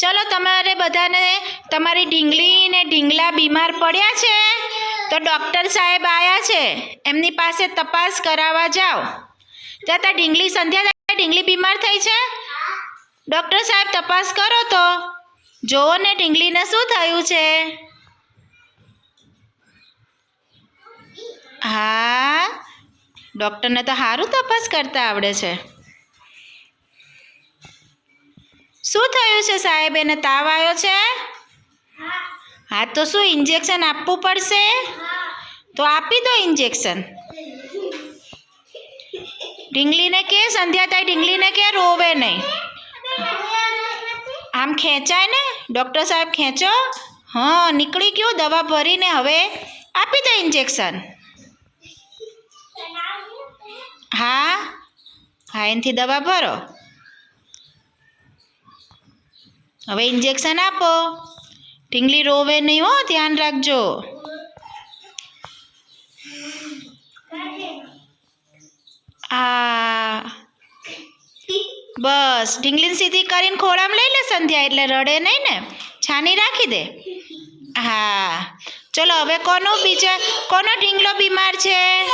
ચલો તમારે બધાને તમારી ઢીંગલી ને ઢીંગલા બીમાર પડ્યા છે? તો ડૉક્ટર સાહેબ આવ્યા છે. એમની પાસે તપાસ કરાવવા જાઓ. ત્યાં ઢીંગલી સંધ્યા ઢીંગલી બીમાર થઈ છે? ડૉક્ટર સાહેબ તપાસ કરો તો. જોવો ને ઢીંગલીને શું થયું છે? હા? ડૉક્ટરને તો સારું તપાસ કરતા આવડે છે. શું થયું છે સાહેબ? એને તાવ આવ્યો છે? હા, તો શું ઇન્જેક્શન આપવું પડશે? તો આપી દો ઇન્જેક્શન ઢીંગલીને કે સંધ્યા તાઈ ઢીંગલીને કે, રોવે નહીં. આમ ખેંચાય ને? ડૉક્ટર સાહેબ ખેંચો. હા, નીકળી ગયું, દવા ભરીને હવે આપી દો ઇન્જેક્શન હા હા, એનાથી દવા ભરો. હવે ઇન્જેક્શન આપો. ઢીંગલી રોવે નહીં હો, ધ્યાન રાખજો. આ બસ, ઢીંગલીને સીધી કરીને ખોળામાં લઈ લે સંધ્યા, એટલે રડે નહીં ને. છાની રાખી દે. હા. ચલો, હવે કોનો બીજા, કોનો ઢીંગલો બીમાર છે?